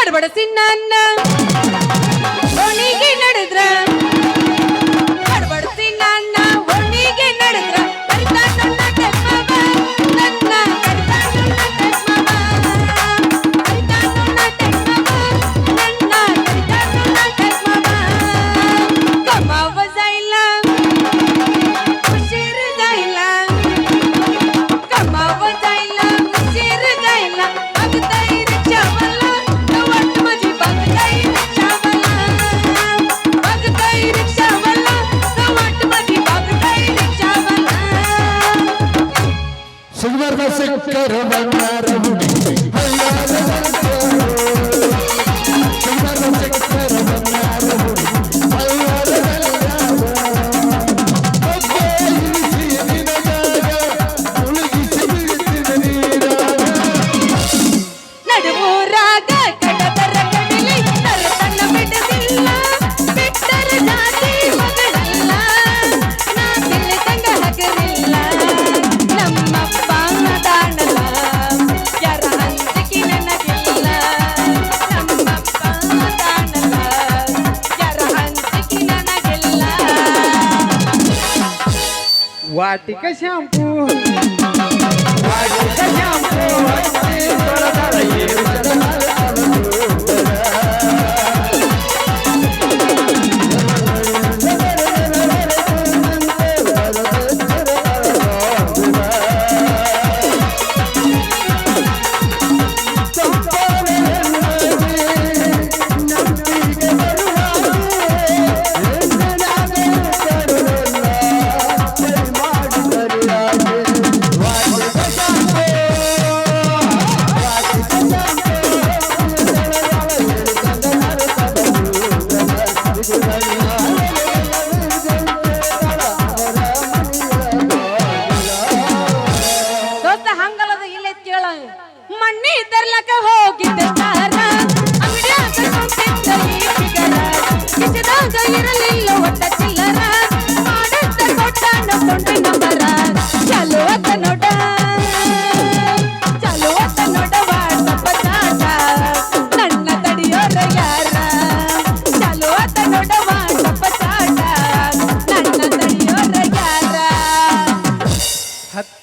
నడబడ సిన్న ಸಿಲ್ವರ್ ಸಿಕ್ಕರ ಬಂಗಾರ ಹುಡುಗಿ ಬಂಗಾರ Guatica shampoo. Guatica shampoo.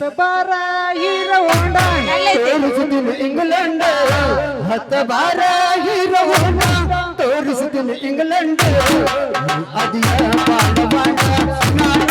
ಹತ್ತ ಬಾರ ಹೀರೋ ಹೋಂಡ ತೋರಿಸುತ್ತೀನಿ ಇಂಗ್ಲೆಂಡ್ ಹತ್ತ ಬಾರ ಹೀರೋ ಹೋಂಡ ತೋರಿಸುತ್ತೀನಿ ಇಂಗ್ಲೆಂಡ್ ಅದಿಯ ಪಾಂಡ ಪಾಂಡ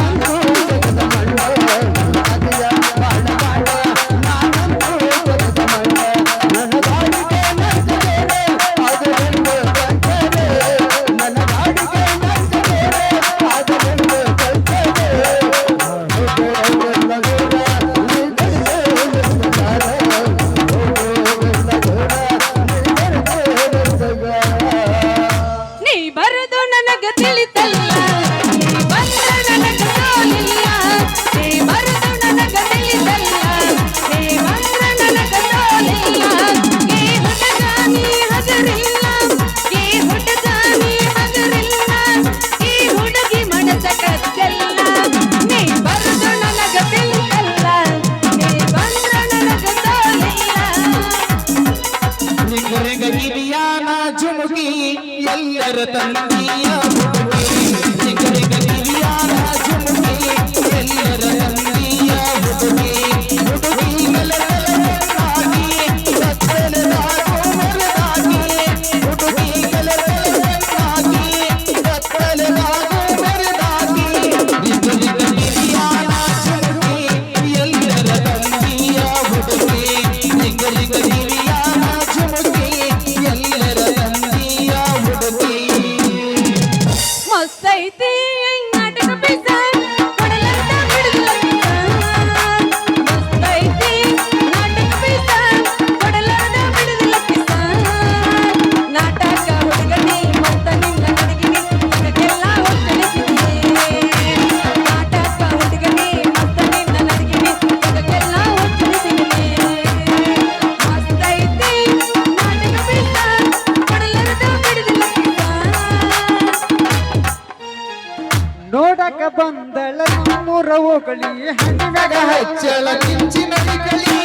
ಮಗಳಿ ಹಣ್ಣಿನಾಗ ಹಚ್ಚಲ ಕಿಂಚಿನ ಕಳಿ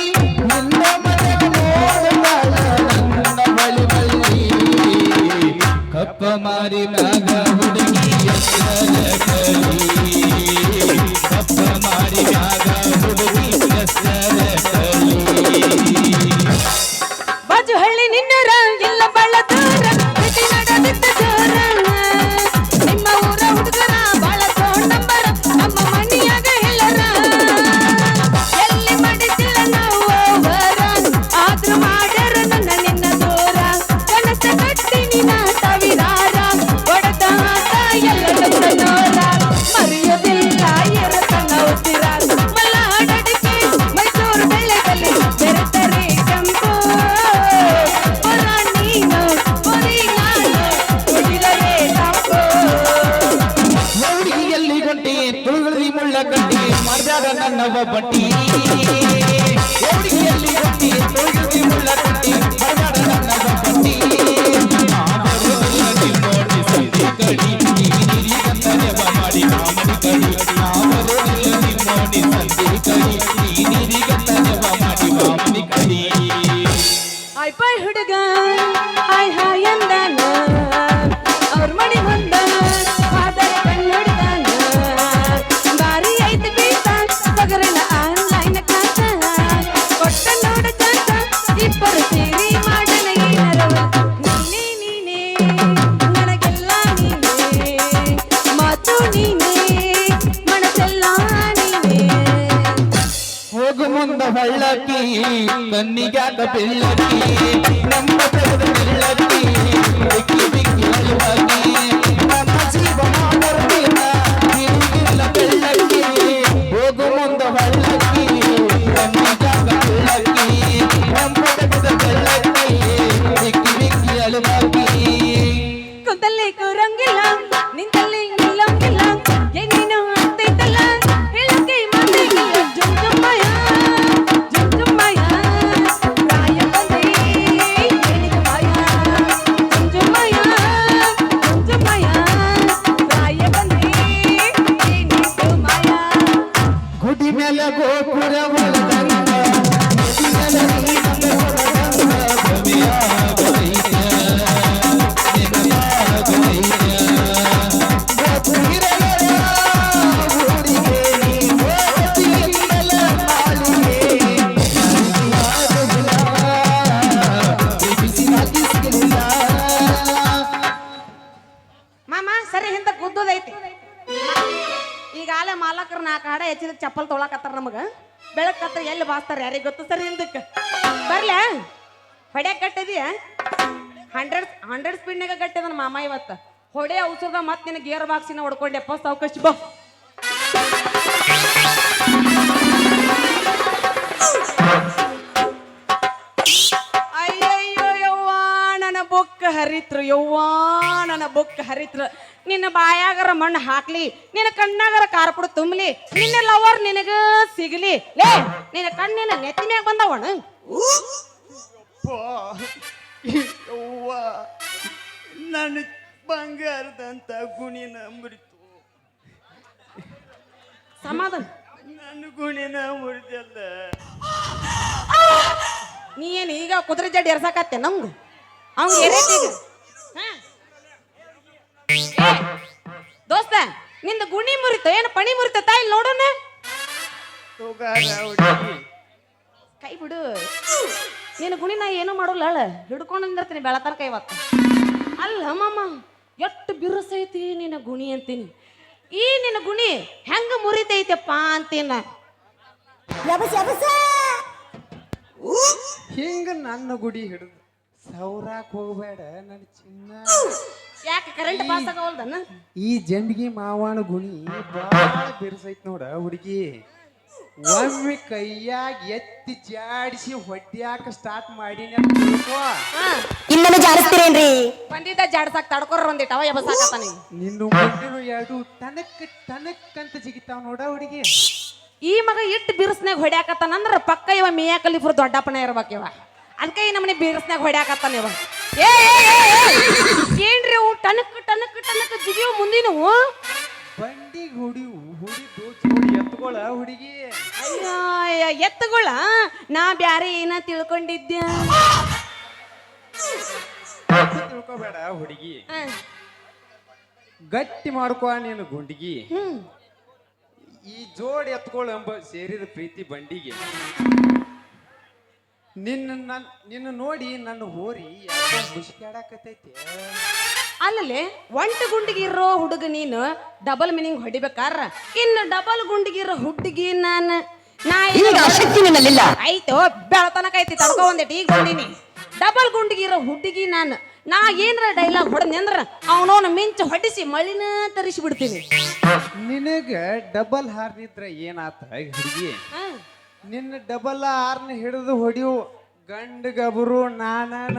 ಮನೆ ಕಪ್ಪ ಮಾರಿ ನಾಗ ಹುಡುಗಿ ಕಪ್ಪ ಮಾರಿ ನಾಗ ಹುಡುಗಿ ಹೋಗು ಮುಂದ ಹಳ್ಳಕ್ಕಿ ಕಣ್ಣಿಗ್ಯಾಕ ಬೆಳ್ಳಕ್ಕಿ ನಮ್ಮ ಹಂಡ್ರೆಡ್ ಹಂಡ್ರೆಡ್ ಸ್ಪೀಡ್ನಾಗ ಕಟ್ಟಿದನ ಮಾಮ ಇವತ್ತು. ಹೊಡೆ ಔಷಧ ಮತ್ತೆ ನಿನ್ನ ಗೇರ್ ಬಾಕ್ಸಿನ ಹೊಡ್ಕೊಂಡೆಪ್ಪ ಅವಕಾಶ ಬಾ. ಅಯ್ಯಯ್ಯೋ ಯವ್ವಾ ನನ್ನ ಬೊಕ್ಕ ಹರಿತ್ರು, ಯವ್ವಾ, ನನ್ನ ಬೊಕ್ಕ ಹರಿತ್ರು. ನಿನ್ನ ಬಾಯಾಗರ ಮಣ್ಣು ಹಾಕ್ಲಿ, ನಿನ್ನ ಕಣ್ಣಾಗರ ಕಾರ್ಪುಡ ತುಂಬಲಿ, ನಿನ್ನ ಲವರ್ ನಿನಗ ಸಿಗಲಿ. ಲೇ, ನಿನ್ನ ಕಣ್ಣಿನ ನೆತ್ತಿನ ಬಂದವಣ? ಯವ್ವ ನನ್ನ ಬಂಗಾರದಂತ ಗುಣಿನ ಮುರಿತು. ಸಮಾಧಾನ. ನನ್ನ ಗುಣಿನ ಮುರಿದಲ್ಲ. ನೀ ಏನು ಈಗ ಕುದುರೆ ಜಡ್ ಎರ್ಸಾಕತ್ತೆ ನಮ್ಗೆ? ಅವ್ನು ಎರೇತಿ ಈಗ? ದೋಸ್ತ ನಿಂದ ಗುಣಿ ಮುರಿತ ಏನು ಪಣಿ ಮುರಿತ ತಾಯಿ ನೋಡೋಣ? ಕೈ ಬಿಡು. ನಿನ್ನ ಗುಣಿ ನಾ ಏನೂ ಮಾಡೋಲ್ಲ ಅಳ. ಹಿಡ್ಕೊಂಡು ನಿಂದಿರ್ತೀನಿ ಬೆಳತನಕ ಇವತ್ತು. ಅಲ್ಲ ಮಾಮ ಎಷ್ಟು ಬಿರುಸೈತಿ ನಿನ್ನ ಗುಣಿ ಅಂತೀನಿ. ಈ ನಿನ್ನ ಗುಣಿ ಹೆಂಗ ಮುರಿತೈತಪ್ಪ ಅಂತೀನ ಹಿಂಗ ನನ್ನ ಗುಡಿ ಹಿಡಿದು ಸೌರಾಕ್ ಹೋಗ್ಬೇಡ ನನ್ನ ಚಿನ್ನ. ಯಾಕೆ ಕರೆಂಟ್ ಪಾಸ್ ಆಗವಲ್ದನ್ನ? ಈ ಜಂಡಿಗೆ ಮಾವಾಣ ಗುಣಿ ಬಾಳ ಬಿರುಸೈತಿ ನೋಡ ಹುಡುಗಿ. ಒಮ್ಮೆ ಕೈಯಾಗ ಎತ್ತಿ ಜಾಡಿಸಿ ಹೊಡ್ಯಾಕ ಸ್ಟಾರ್ಟ್ ಮಾಡೀನಿ ಇನ್ನೊಮ್ಮೆ ಜಾರಿಸ್ತೀರೇನ್ರಿ ಬಂದಿದ್ದ ಜಾಡ್ಸಾಕ್ ತಡ್ಕೊರ ಒಂದಿಟ್ಟು ಅವ ಎಬಸಾಕತ್ತ ನೀವು ನಿನ್ನ ಮುಂದಿನ ಎರಡು ತನಕ ತನಕ ಅಂತ ಜಿಗಿತಾವ್ ನೋಡ ಹುಡುಗಿ. ಈ ಮಗ ಇಟ್ಟು ಬಿರುಸ್ನಾಗ ಹೊಡ್ಯಾಕತ್ತಾನಂದ್ರ ಪಕ್ಕ ಇವ ಮಿಯಾ ಇಬ್ರು ದೊಡ್ಡಪ್ಪನ ಇರ್ಬೇಕು ಇವ. ಅದಕ್ಕೆ ಈ ನಮ್ಮನೆ ಬಿರುಸ್ನಾಗ ಹೊಡ್ಯಾಕತ್ತಾನ ಇವ. ಏ ಏ, ಏ, ಏ, ಏನ್ರಿ ಅವು ಟನಕ್ ಟನಕ್ ಟನಕ್ ಜಿಗಿಯೋ ಮುಂದಿನವು? ಬಂಡಿಗೆ ಹುಡಿ ಹುಡಿದು ಜೋಡಿ ಎತ್ಕೊಳ ಹುಡುಗಿ. ಅಯ್ಯ ಎತ್ತುಗಳ. ನಾ ಬ್ಯಾರೆ ಏನ ತಿಳ್ಕೊಂಡಿದ್ದೆ ತಿಳ್ಕೊಬೇಡ ಹುಡುಗಿ? ಗಟ್ಟಿ ಮಾಡ್ಕೊ ನೀನು ಗುಂಡಿಗಿ. ಈ ಜೋಡಿ ಎತ್ಕೊಳ ಎಂಬ ಸೇರಿದ ಪ್ರೀತಿ ಬಂಡಿಗೆ. ನಿನ್ನ ನನ್ ನಿನ್ನ ನೋಡಿ ನನ್ನ ಹೋರಿ ಖುಷಿ ಮುಷ್ಕ್ಯಾಡಕತ್ತೈತೆ. ಅಲ್ಲಲ್ಲಿ ಒಂಟ ಗುಂಡಿಗೆ ಇರೋ ಹುಡುಗ ನೀನು ಡಬಲ್ ಮೀನಿಂಗ್ ಹೊಡಿಬೇಕಾರ ಇನ್ನು ಡಬಲ್ ಗುಂಡಿಗೆ ಇರೋ ಹುಡುಗಿ ನಾನು. ನಾ ಈಗ ಶಕ್ತಿ ನಿನ್ನಲ್ಲಿಲ್ಲ. ಆಯ್ತು ಬೆಳತನಕ ಐತಿ ತಡ್ಕೊ ಒಂದಿಟ್ಟು ಈಗ ಬಂದೀನಿ. ಡಬಲ್ ಗುಂಡಿಗೆ ಇರೋ ಹುಡುಗಿ ನಾನು. ನಾ ಏನ್ರ ಡೈಲಾಗ್ ಹೊಡೆದ್ನಿ ಅಂದ್ರ ಅವನವನ ಮಿಂಚು ಹೊಡಿಸಿ ಮಳಿನ ತರಿಸಿ ಬಿಡ್ತೀನಿ ನಿನಗ ಡಬಲ್ ಹಾರ್ನಿದ್ರ ಏನಾತ? ಹುಡುಗಿ ನಿನ್ನ ಡಬಲ್ ಹಾರ್ನ ಹಿಡಿದು ಹೊಡಿಯು ಗಂಡ ಗಬರು ನಾನನ.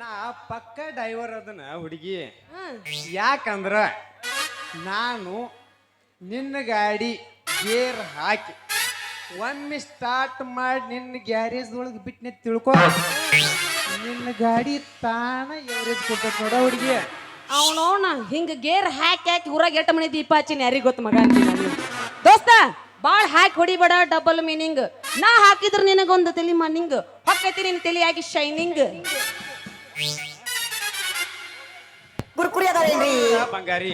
ನಾ ಪಕ್ಕ ಡೈವರ್ ಅದನ್ನ ಹುಡುಗಿ. ಯಾಕಂದ್ರ ನಾನು ನಿನ್ನ ಗಾಡಿ ಗೇರ್ ಹಾಕಿ ಒಮ್ಮೆ ಸ್ಟಾರ್ಟ್ ಮಾಡಿ ನಿನ್ನ ಗ್ಯಾರೇಜ್ ಒಳಗೆ ಬಿಟ್ಟನೆ ತಿಳ್ಕೊ. ನಿನ್ನ ಗಾಡಿ ತಾನ ಎವರೇಜ್ ಕೊಡ್ತೈತೆ ನೋಡ ಹುಡುಗಿ. ಅವನವನ ಹಿಂಗ ಗೇರ್ ಹಾಕಿ ಹಾಕಿ ಊರಾಗ ಎಟ್ಟ ಮನೆ ದೀಪ ಹಚ್ಚಿನ ಯಾರಿಗೆ ಗೊತ್ತ ಮಗ ಅಂತೀನಿ ನಾನು. ದೋಸ್ತ ಬಾಳ್ ಹಾಕಿ ಹೊಡಿಬೇಡ ಡಬಲ್ ಮೀನಿಂಗ್ ನಾ ಹಾಕಿದ್ರ ನಿನಗೊಂದು ತಲಿ ಮನಿಂಗ್ ಹೊಕ್ಕೈತಿ ನಿನ್ ತಲಿಯಾಗಿ ಶೈನಿಂಗ್ ಕುರ್ಕುರಿ ಅದಾವೇನ್ರಿ ಬಂಗಾರಿ.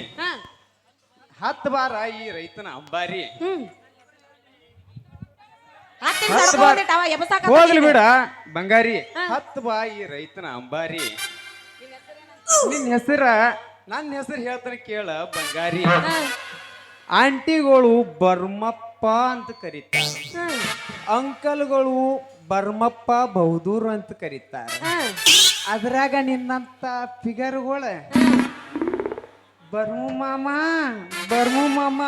ಹತ್ತು ಬಾರ ಈ ರೈತನ ಅಂಬಾರಿ. ಹತ್ತು ಬಾರ್- ಹೋಗ್ಲಿ ಬಿಡ ಬಂಗಾರಿ. ಹತ್ತು ಬಾ ಈ ರೈತನ ಅಂಬಾರಿ. ನಿನ್ನ ಹೆಸರ ನನ್ನ ಹೆಸರು ಹೇಳ್ತಾನೆ ಕೇಳ ಬಂಗಾರಿ. ಆಂಟಿಗಳು ಬರ್ಮಪ್ಪ ಅಂತ ಕರೀತಾರೆ. ಅಂಕಲ್ಗಳು ಬರ್ಮಪ್ಪ ಬಹುದೂರ್ ಅಂತ ಕರೀತಾರೆ. ಅದ್ರಾಗ ನಿನ್ನಂತ ಫಿಗರ್ಗಳು ಬರ್ಮು ಮಾಮ ಬರ್ಮು ಮಾಮ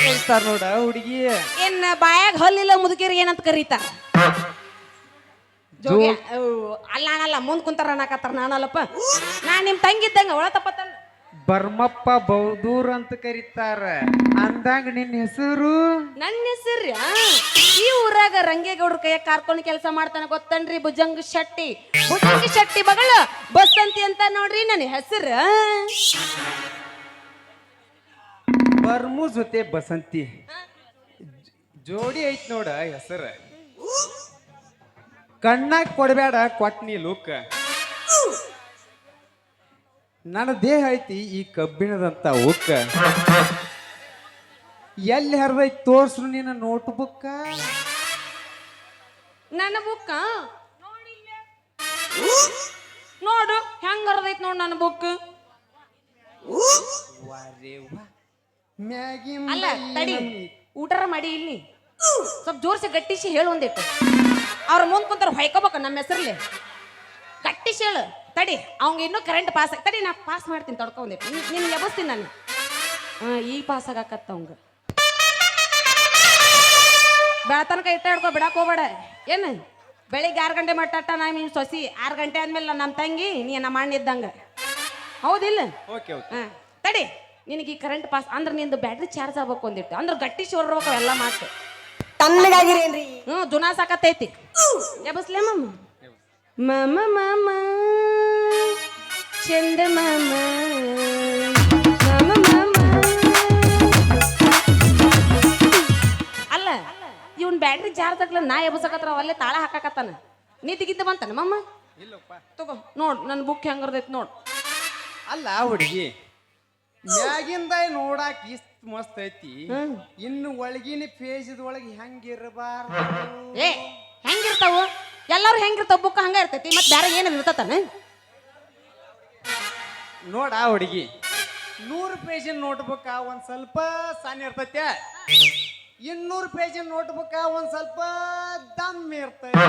ಕರೀತಾರ ನೋಡ ಹುಡುಗಿ. ಏನ್ ಬಾಯಾಗ ಹೊಲಿಲ್ಲ ಮುದುಕಿರಿ ಏನಂತ ಜೋಗಿ ಅವ್, ಅಲ್ಲ ನಾನಲ್ಲ ಮುಂದ್ ಕುಂತಾರ ಅನ್ನಕತ್ತಾರ ನಾನಲ್ಲಪ್ಪ. ನಾ ನಿಮ್ ತಂಗಿದ್ದಂಗ ಒಳ ತಪ್ಪತ್ತಲ್ಲ. ಬರ್ಮಪ್ಪ ಬೌದೂರ್ ಅಂತ ಕರೀತಾರ. ಅಂದಂಗ ನಿನ್ನ ಹೆಸರು? ನನ್ನ ಹೆಸರು ಈ ಊರಾಗ ರಂಗೇಗೌಡ್ರ ಕೈಯ ಕಾರ್ಕೊಂಡು ಕೆಲಸ ಮಾಡ್ತಾನ ಗೊತ್ತನ್ರಿ ಭುಜಂಗ ಶೆಟ್ಟಿ. ಭುಜಂಗ ಶೆಟ್ಟಿ ಮಗಳ ಬಸಂತಿ ಅಂತ ನೋಡ್ರಿ ನನ್ನ ಹೆಸರು. ಬರ್ಮು ಜೊತೆ ಬಸಂತಿ. ಜೋಡಿ ಐತ್ ನೋಡ ಹೆಸರ. ಕಣ್ಣಾಗ ಕೊಡಬೇಡ ಕೊಟ್ನಿ ಲುಕ್. ನನ್ನ ದೇಹ ಐತಿ ಈ ಕಬ್ಬಿಣದಂತ ಉಕ್ಕ. ಎಲ್ಲಿ ಹರಿದೈತಿ ತೋರ್ಸ್ರು ನಿನ್ನ ನೋಟ್ ಬುಕ್ಕ ನನ್ನ ಬುಕ್ಕ ನೋಡು ಹೆಂಗ್ ಹರ್ದೈತ್ ನೋಡು ನನ್ನ ಬುಕ್ ಅಲ್ಲ ತಡಿ ಊಟರ ಮಾಡಿ ಇಲ್ಲಿ. ಸ್ವಲ್ಪ ಜೋರ್ಸಿ ಗಟ್ಟಿಸಿ ಹೇಳು ಒಂದಿಟ್ಟು. ಅವ್ರ ಮುಂದ್ ಕುಂತಾರ ಹೊಯ್ಕೋಬೇಕು ನಮ್ಮ ಹೆಸರ್ಲಿ. ಗಟ್ಟಿಸಿ ಹೇಳು. ತಡಿ ಅವ್ಗೆ ಇನ್ನೂ ಕರೆಂಟ್ ಪಾಸ್ ತಡಿ ನಾ ಪಾಸ್ ಮಾಡ್ತೀನಿ ತಡ್ಕೊ ಒಂದಿಟ್ಟು ನಿನ್ ಎಬಸ್ತೀನಿ ನಾನು. ಹಾಂ ಈ ಪಾಸ್ ಆಗಾಕತ್ತ ಅವ್ಗೆ. ಬೆಳತನಕ ಇಟ್ಟ ಹಿಡ್ಕೊ ಬಿಡಕ್ಕೆ ಹೋಗ್ಬೇಡ. ಏನು? ಬೆಳಿಗ್ಗೆ ಆರು ಗಂಟೆ ಮಟ್ಟ ನಾ ನಿನ್ ಸೊಸಿ. ಆರು ಗಂಟೆ ಆದ್ಮೇಲೆ ನಮ್ಮ ತಂಗಿ ನೀ ನಮ್ಮ ಅಣ್ಣ ಇದ್ದಂಗ. ಹೌದಿಲ್ಲ? ಓಕೆ ಹಾಂ ತಡಿ ನಿನಗೆ ಈ ಕರೆಂಟ್ ಪಾಸ್ ಅಂದ್ರೆ ನಿಂದು ಬ್ಯಾಟ್ರಿ ಚಾರ್ಜ್ ಆಗ್ಬೇಕು ಒಂದಿಟ್ಟು. ಅಂದ್ರೆ ಗಟ್ಟಿ ಶೋರ್ಬೇಕು ಎಲ್ಲ ಮಾತು. ತಣ್ಣಗಾಗಿರೇನ್ರಿ? ಹ್ಞೂ ಜುನಾ ಸಾಕತ್ತೈತಿ ಎಬಸ್ಲೆ ಮಮ್ಮ ಮಮ ಮಾಮ. ಚಂದ ಮಾಮ. ಮಾಮ ಅಲ್ಲ ಇವನ್ ಬ್ಯಾಟ್ರಿ ಚಾರ್ಜ್ ಹಾಕ್ಲ ನಾ ಎಬ್ಸಕತ್ರ ಅವಲ್ಲೇ ತಾಳ ಹಾಕಾಕತ್ತಾನ. ನೀತಿಗಿದ್ದ ಬಂತಾನ ಮಮ್ಮ ಇಲ್ಲಪ್ಪ. ತಗೋ ನೋಡ್ ನನ್ನ ಬುಕ್ ಹೆಂಗರ್ದೈತಿ ನೋಡ್. ಅಲ್ಲ ಹುಡುಗಿ ಮ್ಯಾಗಿಂದ ನೋಡಾಕ ಇಷ್ಟ ಮಸ್ತ್ ಐತಿ. ಇನ್ನು ಒಳಗಿನ ಪೇಜದ ಒಳಗೆ ಹೆಂಗಿರಬಾರ್ದು ಏ ಹೆಂಗಿರ್ತಾವು ಎಲ್ಲರೂ ಹೆಂಗಿರ್ತಾವ ಬುಕ್ ಹಂಗ ಇರ್ತೈತಿ ಮತ್ತೆ ಬೇರೆ ಏನು ಇರ್ತತಾನ? ನೋಡ ಹುಡುಗಿ. ನೂರು ಪೇಜಿನ ನೋಟ್ಬುಕ್ ಒಂದ್ ಸ್ವಲ್ಪ ಸಣ್ಣ ಇರ್ತೈತೆ. ಇನ್ನೂರು ಪೇಜಿನ ನೋಟ್ಬುಕ್ ಒಂದ್ ಸ್ವಲ್ಪ ದಮ್ ಇರ್ತೈತೆ.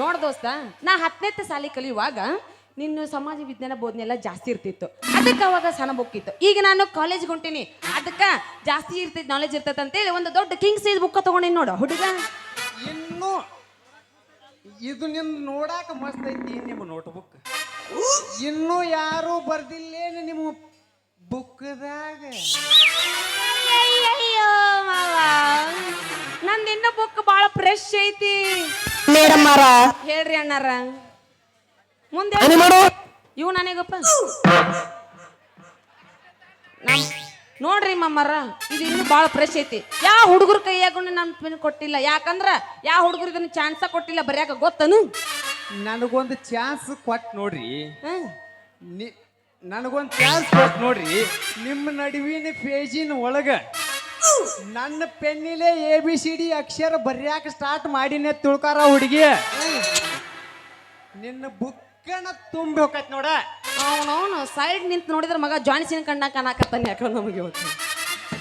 ನೋಡ್ ದೋಸ್ತ ನಾ ಹತ್ತನೇ ಸಾಲಿ ಕಲಿಯುವಾಗ ನಿನ್ನ ಸಮಾಜ ವಿಜ್ಞಾನ ಬೋಧನೆ ಎಲ್ಲ ಜಾಸ್ತಿ ಇರ್ತಿತ್ತು. ಅದಕ್ಕೆ ಅವಾಗ ಸಣ್ಣ ಬುಕ್ ಇತ್ತು. ಈಗ ನಾನು ಕಾಲೇಜ್ಗೆ ಹೊಂಟೀನಿ. ಅದಕ್ಕೆ ಜಾಸ್ತಿ ಇರ್ತೈತಿ ನಾಲೆಜ್ ಇರ್ತೈತೆ ಅಂತೇಳಿ ಒಂದು ದೊಡ್ಡ ಕಿಂಗ್ ಸೈಜ್ ಬುಕ್ ತಗೊಂಡಿನಿ ನೋಡು ಹುಡುಗ. ಇನ್ನು ಇದು ನಿಮ್ ನೋಡಾಕ ಮಸ್ತ್ ಐತಿ ನಿಮ್ಮ ನೋಟ್ಬುಕ್ ಇನ್ನು ಯಾರು ಬರ್ದಿಲ್ಲೇನು ನಿಮ್ಮ ಬುಕ್ದಾಗ? ಅಯ್ಯಯ್ಯೋ ಮಾವ. ನಂದು ಇನ್ನ ಬುಕ್ ಬಹಳ ಫ್ರೆಶ್ ಐತಿ. ಮೇಡಮ್ ಹೇಳ್ರಿ ಅಣ್ಣಾರ. ಮುಂದೆ ಏನು ನೋಡು. ಇವು ನನಗಪ್ಪ. ನಮ್ ನೋಡ್ರಿ ಮಮ್ಮರ ಇದು ಇನ್ನು ಬಹಳ ಫ್ರೆಶ್ ಐತಿ. ಯಾವ ಹುಡುಗರು ಕೈಯಾಗೂ ನಾನು ಪಿನ್ ಕೊಟ್ಟಿಲ್ಲ. ಯಾಕಂದ್ರ ಯಾವ ಹುಡುಗರು ಇದನ್ನ ಚಾನ್ಸ ಕೊಟ್ಟಿಲ್ಲ ಬರ್ಯಾಕ ಗೊತ್ತನು? ನನಗೊಂದು ಚಾನ್ಸ್ ಕೊಟ್ಟು ನೋಡ್ರಿ. ನಿ ನನಗೊಂದು ಚಾನ್ಸ್ ಕೊಟ್ಟು ನೋಡ್ರಿ. ನಿಮ್ಮ ನಡುವಿನ ಪೇಜಿನ ಒಳಗ ನನ್ನ ಪೆನ್ನಿಲೆ ಎ ಬಿ ಸಿ ಡಿ ಅಕ್ಷರ ಬರ್ಯಾಕ ಸ್ಟಾರ್ಟ್ ಮಾಡಿನೇ ತುಳ್ಕಾರ ಹುಡುಗಿ. ನಿನ್ನ ಬುಕ್ಕನ ತುಂಬಿ ಹೋಗತ್ ನೋಡ. ಅವನವನು ಸೈಡ್ ನಿಂತು ನೋಡಿದ್ರೆ ಮಗ ಜಾನ್ಸಿನ ಕಂಡ ಕಾಣಕತ್ತಾನೆ ಯಾಕೋ ನಮಗೆ ಇವತ್ತು.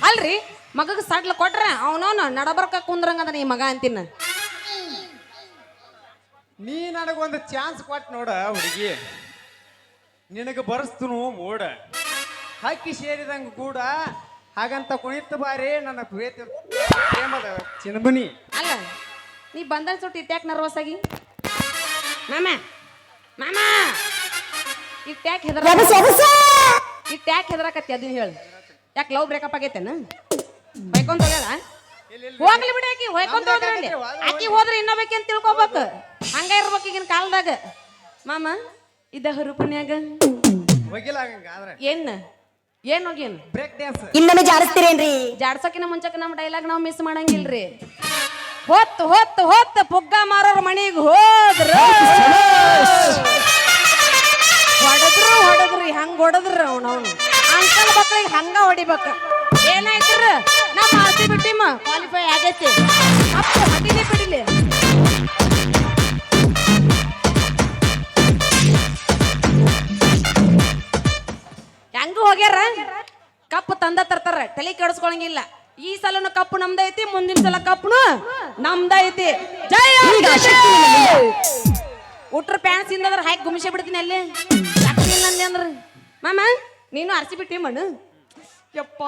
ಅಲ್ರಿ ಮಗಗೆ ಸಡ್ಲ ಕೊಟ್ರೆ ಅವನವನು ನಡಬರ್ಕ ಕುಂದ್ರಂಗದ ಈ ಮಗ ಅಂತಿನ. ನೀ ನನಗೊಂದು ಚಾನ್ಸ್ ಕೊಟ್ಟು ನೋಡ ಹುಡುಗಿ. ನಿನಗೆ ಬರ್ಸ್ತುನು ಮೋಡ. ಹಕ್ಕಿ ಸೇರಿದಂಗ ಕೂಡ ಹಾಗಂತ ಕುಣಿತ ಬಾರಿ ನನ್ನ ಪ್ರೇತ. ಪ್ರೇಮದ ಚಿನ್ಬನಿ ಅಲ್ಲ ನೀ ಬಂದ ಸುಟ್ಟು ಇಟ್ಯಾಕ್ ನರ್ವಸ್ ಆಗಿ? ಮಾಮ ಮಾಮ! ಇಟ್ಯಾಕ್ ಹೆದರ ಇಟ್ಯಾಕ್ ಹೆದರಕತ್ತಿ ಅದನ್ನ ಹೇಳು. ಯಾಕೆ ಲವ್ ಬ್ರೇಕಪ್ ಆಗೈತೇನ? ಬೈಕೊಂತ ಹೋಗ್ಯಾಳ? ಹೋಗ್ಲಿ ಬಿಡಿ ಆಕಿ ಹೊಯ್ಕೊಂತ ಹೋದ್ರಲ್ಲಿ ಆಕಿ ಹೋದ್ರೆ ಇನ್ನೊಬೇಕಿ ಅಂತ ತಿಳ್ಕೊಬೇಕು? ಹಂಗ ಇರ್ಬೇಕು ಈಗಿನ ಕಾಲದಾಗ. ಮಾಮ ಇದ ಹುರುಪನ್ಯಾಗ? ಹೋಗಿಲ್ಲ ಏನ್? ಏನ್ ಹೋಗಿನ್ ಬ್ರೇಕ್ ಡ್ಯಾನ್ಸ್ ಇನ್ನೊಮ್ಮೆ ಜಾರಿಸ್ತೀರೇನ್ರಿ? ಜಾಡ್ಸೋಕಿನ ಮುಂಚೆಕ ನಮ್ಮ ಡೈಲಾಗ್ ನಾವು ಮಿಸ್ ಮಾಡಂಗಿಲ್ರಿ. ಹೊತ್ತು ಹೊತ್ತು ಹೊತ್ತು ಪುಗ್ಗ ಮಾರೋರ್ ಮನೆಗ್ ಹೋದ್ರ. ಹೊಡೆದ್ರು ಹೊಡೆದ್ರಿ ಹಂಗ ಹೊಡೆದ್ರು ಅವನು ಅಂಕಲ್ ಮಕ್ಳಿಗೆ ಹಂಗ ಹೊಡಿಬೇಕ. ಏನಾಯ್ತ್ರ ನಮ್ಮ ಬಿಟ್ಟಿಮ್ಮ ಸಿ ಬಿ ಕ್ವಾಲಿಫೈ ಆಗೈತಿ. ಅಪ್ಪ ಹೊಡಿಲಿ ಬಿಡಿಲಿ. ಹೆಂಗೂ ಹೋಗ್ಯಾರ? ಕಪ್ ತಂದ ತರ್ತಾರ ತಲೆ ಕೆಡಿಸ್ಕೊಳಂಗಿಲ್ಲ. ಈ ಸಲನು ಕಪ್ಪು ನಮ್ದೈತಿ ಮುಂದಿನ ಸಲ ಕಪ್ಪುನು ನಮ್ದೈತಿ ಜೈ ಉಟ್ರ ಪ್ಯಾಂಟ್ಸ್ ಇಂದ್ರ ಹಾಕಿ ಗುಮಿಸಿ ಬಿಡ್ತೀನಿ ಅಲ್ಲಿ. ಇಲ್ಲ ಅಂದೆ ಅಂದ್ರ. ಮಾಮ ನೀನು ಅರ್ಸಿ ಬಿಟ್ಟಿ ಮಣ್ಣು ಯಪ್ಪ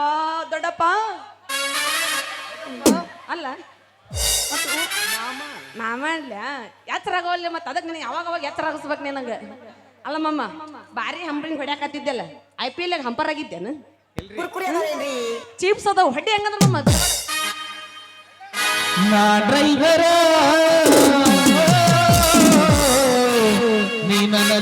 ದೊಡ್ಡಪ್ಪ. ಅಲ್ಲ. ಮಾಮ ಅಲ್ಲ. ಎತ್ತರ ಆಗೋಲ್ಲ ಮತ್ತೆ ಅದಕ್ಕೆ ನೀನು ಯಾವಾಗ ಅವಾಗ ಎತ್ತರ ಆಗಿಸ್ಬೇಕು ನಿನಗೆ ಅಲ್ಲ ಮಮ್ಮ ಭಾರಿ ಹಂಪ್ರಿಂಗ್ ಹೊಡ್ಯಾಕತ್ತಿದ್ದಲ್ಲ. ಐ ಪಿ ಎಲ್ ಹಂಪರ್ ಆಗಿದ್ದೇನು? ಚೀಪ್ಸ್ ಅದಾವ ಹೊಡ್ಡಿ ಹೆಂಗಂದ್ರ ಮಮ್ಮ ನಾ ಡ್ರೈವರ ನೀ ನನ್ನ